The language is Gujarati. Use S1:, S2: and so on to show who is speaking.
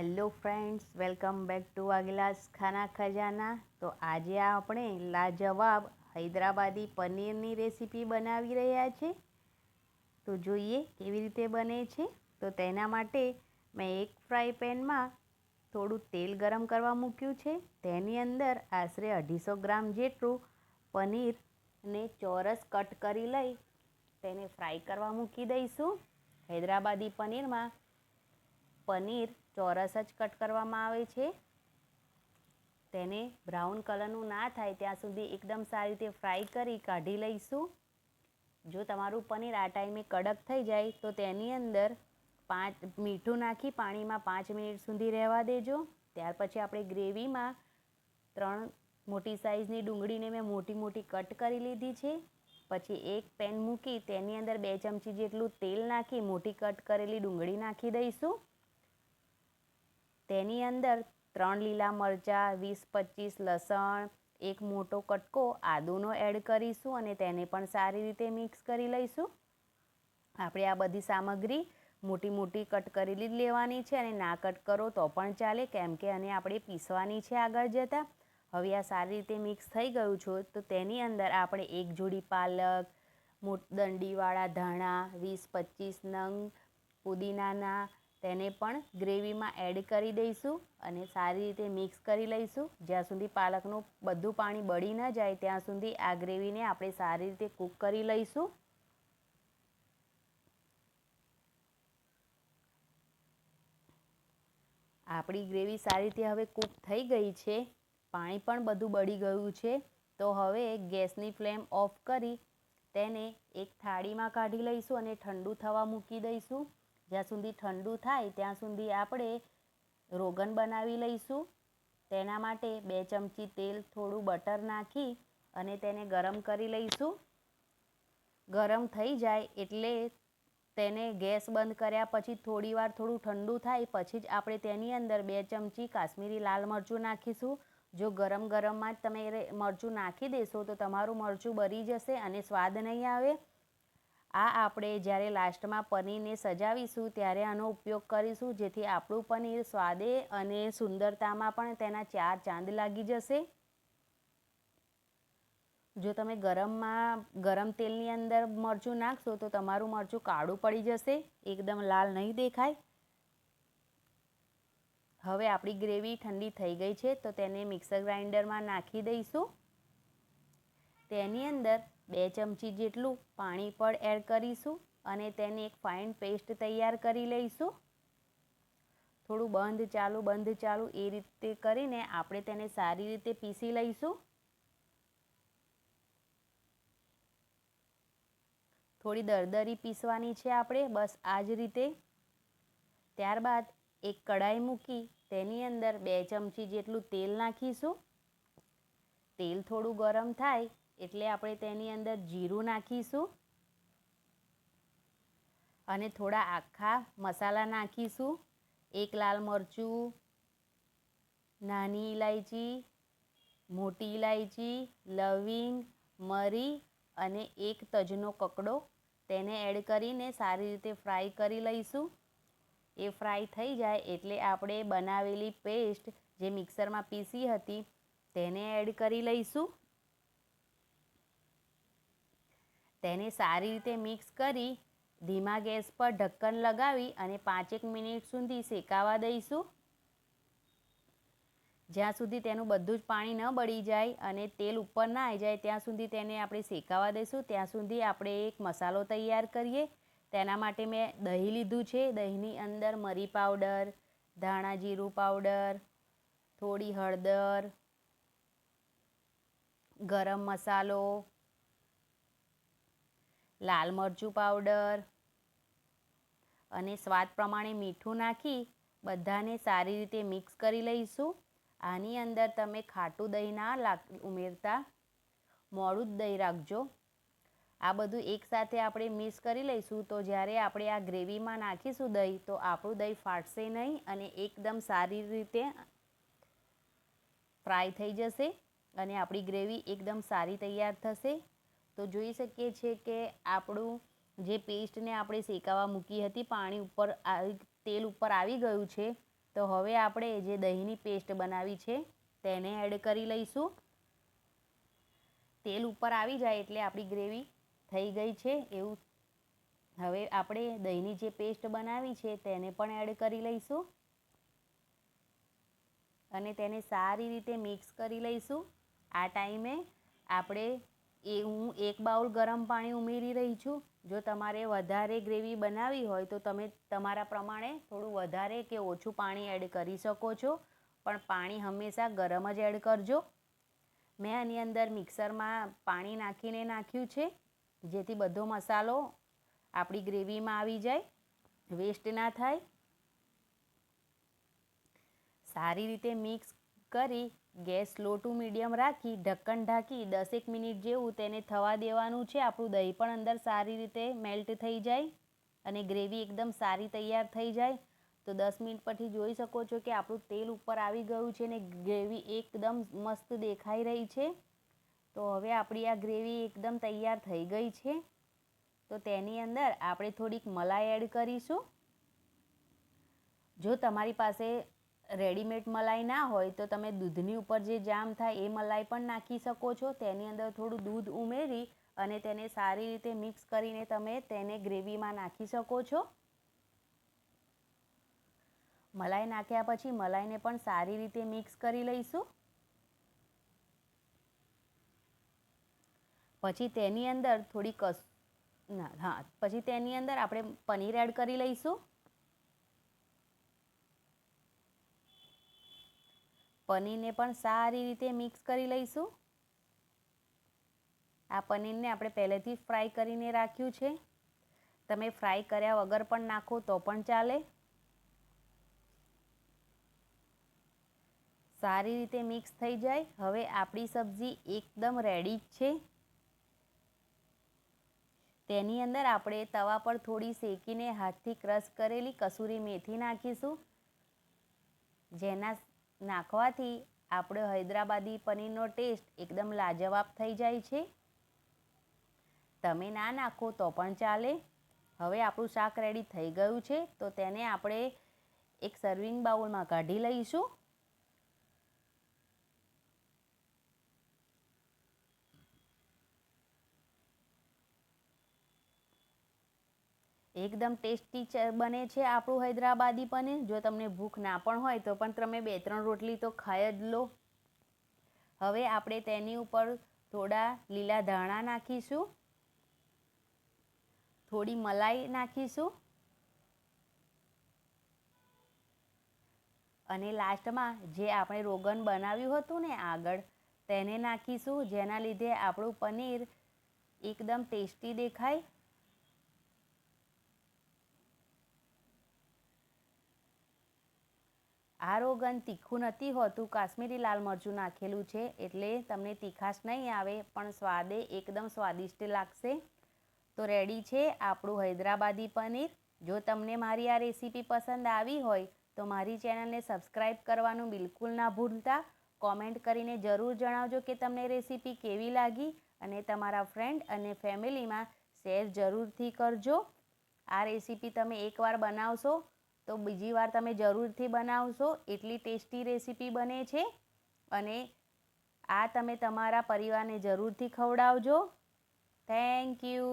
S1: Hello friends, welcome back to વાગીલાસ Khana ખજાના. તો આજે આપણે લાજવાબ હૈદરાબાદી પનીરની રેસીપી બનાવી રહ્યા છે. તો જોઈએ કેવી રીતે બને છે. તો તેના માટે મેં એક ફ્રાય પેનમાં થોડું તેલ ગરમ કરવા મૂક્યું છે. તેની અંદર આશરે અઢીસો ગ્રામ જેટલું પનીરને ચોરસ કટ કરી લઈ તેને ફ્રાય કરવા મૂકી દઈશું. હૈદરાબાદી પનીરમાં પનીર ચોરસ જ કટ કરવામાં આવે છે. તેને બ્રાઉન કલરનું ના થાય ત્યાં સુધી એકદમ સારી રીતે ફ્રાય કરી કાઢી લઈશું. જો તમારું પનીર આ ટાઈમે કડક થઈ જાય તો તેની અંદર પાંચ મીઠું નાખી પાણીમાં પાંચ મિનિટ સુધી રહેવા દેજો. ત્યાર પછી આપણે ગ્રેવીમાં ત્રણ મોટી સાઇઝની ડુંગળીને મેં મોટી મોટી કટ કરી લીધી છે. પછી એક પેન મૂકી તેની અંદર બે ચમચી જેટલું તેલ નાખી મોટી કટ કરેલી ડુંગળી નાખી દઈશું. તેની અંદર ત્રણ લીલા મરચાં, વીસ, પચીસ લસણ, એક મોટો કટકો, આદુનો એડ કરીશું અને તેને પણ સારી રીતે મિક્સ કરી લઈશું. આપણે આ બધી સામગ્રી મોટી મોટી કટ કરેલી જ લેવાની છે અને ના કટ કરો તો પણ ચાલે, કેમ કે અને આપણે પીસવાની છે આગળ જતાં. હવે આ સારી રીતે મિક્સ થઈ ગયું છું, તો તેની અંદર આપણે એક જોડી પાલક મોટ દંડીવાળા ધાણા, વીસ, પચીસ નંગ, પુદીનાના તેને પણ ગ્રેવીમાં એડ કરી દઈશું અને સારી રીતે મિક્સ કરી લઈશું. જ્યાં સુધી પાલકનું બધું પાણી બળી ન જાય, ત્યાં સુધી આ ગ્રેવીને આપણે સારી રીતે કૂક કરી લઈશું. આપણી ગ્રેવી સારી રીતે હવે કૂક થઈ ગઈ છે. પાણી પણ બધું બળી ગયું છે. તો હવે ગેસની ફ્લેમ ઓફ કરી તેને એક થાળીમાં કાઢી લઈશું અને ઠંડુ થવા મૂકી દઈશું. જ્યાં સુધી ઠંડુ થાય ત્યાં સુધી આપણે રોગન બનાવી લઈશું. તેના માટે બે ચમચી તેલ થોડું બટર નાખી અને તેને ગરમ કરી લઈશું. ગરમ થઈ જાય એટલે તેને ગેસ બંધ કર્યા પછી થોડી વાર થોડું ઠંડુ થાય પછી જ આપણે તેની અંદર બે ચમચી કાશ્મીરી લાલ મરચું નાખીશું. જો ગરમ ગરમમાં જ તમે મરચું નાખી દેશો તો તમારું મરચું બળી જશે અને સ્વાદ નહીં આવે. આ આપણે જ્યારે લાસ્ટમાં પનીરને સજાવીશું ત્યારે આનો ઉપયોગ કરીશું, જેથી આપણું પનીર સ્વાદે અને સુંદરતામાં પણ તેના ચાર ચાંદ લાગી જશે. જો તમે ગરમમાં, ગરમ તેલની અંદર મરચું નાખશો તો તમારું મરચું કાળું પડી જશે, એકદમ લાલ નહીં દેખાય. હવે આપણી ગ્રેવી ઠંડી થઈ ગઈ છે તો તેને મિક્સર ગ્રાઇન્ડરમાં નાખી દઈશું. તેની અંદર બે ચમચી જેટલું પાણી પણ એડ કરીશું અને તેની એક ફાઇન પેસ્ટ તૈયાર કરી લઈશું. થોડું બંધ ચાલુ બંધ ચાલુ એ રીતે કરીને આપણે તેને સારી રીતે પીસી લઈશું. થોડી દરદરી પીસવાની છે આપણે, બસ આ જ રીતે. ત્યારબાદ એક કઢાઈ મૂકી તેની અંદર બે ચમચી જેટલું તેલ નાખીશું. તેલ થોડું ગરમ થાય એટલે આપણે તેની અંદર જીરું નાખીશું અને થોડા આખા મસાલા નાખીશું. એક લાલ મરચું, નાની ઇલાયચી મોટી ઇલાયચી લવિંગ, મરી અને એક તજનો કકડો તેને એડ કરીને સારી રીતે ફ્રાય કરી લઈશું. એ ફ્રાય થઈ જાય એટલે આપણે બનાવેલી પેસ્ટ જે મિક્સરમાં પીસી હતી તેને એડ કરી લઈશું. તેને સારી રીતે મિક્સ કરી ધીમા ગેસ પર ઢક્કન લગાવી અને પાંચેક મિનિટ સુધી શેકાવા દઈશું. જ્યાં સુધી તેનું બધું જ પાણી ન બળી જાય અને તેલ ઉપર ના આવી જાય, ત્યાં સુધી તેને આપણે શેકાવા દઈશું. ત્યાં સુધી આપણે એક મસાલો તૈયાર કરીએ. તેના માટે મેં દહીં લીધું છે. દહીંની અંદર મરી પાવડર, ધાણા જીરું પાવડર, થોડી હળદર, ગરમ મસાલો લાલ મરચું પાવડર અને સ્વાદ પ્રમાણે મીઠું નાખી બધાને સારી રીતે મિક્સ કરી લઈશું. આની અંદર તમે ખાટું દહીં ના લાગ, ઉમેરતા મોડું જ દહીં રાખજો. આ બધું એકસાથે આપણે મિક્સ કરી લઈશું. તો જ્યારે આપણે આ ગ્રેવીમાં નાખીશું દહીં, તો આપણું દહીં ફાટશે નહીં અને એકદમ સારી રીતે ફ્રાય થઈ જશે અને આપણી ગ્રેવી એકદમ સારી તૈયાર થશે. તો જોઈ શકીએ છીએ કે આપણું જે પેસ્ટને આપણે શેકાવા મૂકી હતી, પાણી ઉપર તેલ ઉપર આવી ગયું છે, તો હવે આપણે જે દહીંની પેસ્ટ બનાવી છે, તેને એડ કરી લઈશું. તેલ ઉપર આવી જાય એટલે આપણી ગ્રેવી થઈ ગઈ છે, એવું હવે આપણે દહીંની જે પેસ્ટ બનાવી છે, તેને પણ એડ કરી લઈશું. અને તેને સારી રીતે મિક્સ કરી લઈશું. આ ટાઈમે આપણે એ હું એક બાઉલ ગરમ પાણી ઉમેરી રહી છું. જો તમારે વધારે ગ્રેવી બનાવી હોય તો તમે તમારા પ્રમાણે થોડું વધારે કે ઓછું પાણી એડ કરી શકો છો. પણ પાણી હંમેશા ગરમ જ એડ કરજો. મેં આની અંદર મિક્સરમાં પાણી નાખીને નાખ્યું છે. જેથી બધો મસાલો આપણી ગ્રેવીમાં આવી જાય, વેસ્ટ ના થાય. સારી રીતે મિક્સ કરી ગેસ લો ટુ મીડિયમ રાખી, ઢક્કન ઢાંકી, દસેક મિનિટ જેવું તેને થવા દેવાનું છે. આપણું દહીં પણ અંદર સારી રીતે મેલ્ટ થઈ જાય અને ગ્રેવી એકદમ સારી તૈયાર થઈ જાય. તો દસ મિનિટ પછી જોઈ શકો છો કે આપણું તેલ ઉપર આવી ગયું છે ને ગ્રેવી એકદમ મસ્ત દેખાઈ રહી છે. તો હવે આપણી આ ગ્રેવી એકદમ તૈયાર થઈ ગઈ છે. તો તેની અંદર આપણે થોડીક મલાઈ એડ કરીશું. જો તમારી પાસે રેડીમેડ મલાઈ ના હોય તો તમે દૂધની ઉપર જે જામ થાય એ મલાઈ પણ નાખી શકો છો. તેની અંદર થોડું દૂધ ઉમેરી અને તેને સારી રીતે મિક્સ કરીને તમે તેને ગ્રેવીમાં નાખી શકો છો. મલાઈ નાખ્યા પછી મલાઈને પણ સારી રીતે મિક્સ કરી લઈશું. પછી તેની અંદર થોડી કસ ના, હા, પછી તેની અંદર આપણે પનીર એડ કરી લઈશું. પનીરને પણ સારી રીતે મિક્સ કરી લઈશું. આ પનીરને આપણે પહેલેથી ફ્રાય કરીને રાખ્યું છે. તમે ફ્રાય કર્યા વગર પણ નાખો તો પણ ચાલે. સારી રીતે મિક્સ થઈ જાય. હવે આપણી સબ્જી એકદમ રેડી જ છે. તેની અંદર આપણે તવા પર થોડી શેકીને હાથથી ક્રશ કરેલી કસૂરી મેથી નાખીશું. જેના નાખવાથી આપણો હૈદરાબાદી પનીરનો ટેસ્ટ એકદમ લાજવાબ થઈ જાય છે. તમે ના નાખો તો પણ ચાલે. હવે આપણું શાક રેડી થઈ ગયું છે, તો તેને આપણે એક સર્વિંગ બાઉલમાં કાઢી લઈશું. એકદમ ટેસ્ટી બને છે આપણું હૈદરાબાદી પનીર. જો તમને ભૂખ ના પણ હોય તો પણ તમે બે ત્રણ રોટલી તો ખાઈ જ લો. હવે આપણે તેની ઉપર થોડા લીલા ધાણા નાખીશું. થોડી મલાઈ નાખીશું. અને લાસ્ટમાં જે આપણે રોગન બનાવ્યું હતું ને આગળ, તેને નાખીશું. જેના લીધે આપણું પનીર એકદમ ટેસ્ટી દેખાય. આ રોગન તીખું નથી હોતું કાશ્મીરી લાલ મરચું નાખેલું છે એટલે તમને તીખાશ નહીં આવે, પણ સ્વાદે એકદમ સ્વાદિષ્ટ લાગશે. તો રેડી છે આપણું હૈદરાબાદી પનીર. જો તમને મારી આ રેસીપી પસંદ આવી હોય, તો મારી ચેનલને સબસ્ક્રાઈબ કરવાનું બિલકુલ ના ભૂલતા. કોમેન્ટ કરીને જરૂર જણાવજો કે તમને રેસીપી કેવી લાગી અને તમારા ફ્રેન્ડ અને ફેમિલીમાં શેર જરૂરથી કરજો. આ રેસીપી તમે એકવાર બનાવશો તો બીજી વાર તમે જરૂરથી બનાવશો. એટલી ટેસ્ટી રેસીપી બને છે અને આ તમે તમારા પરિવારને જરૂરથી ખવડાવજો. Thank you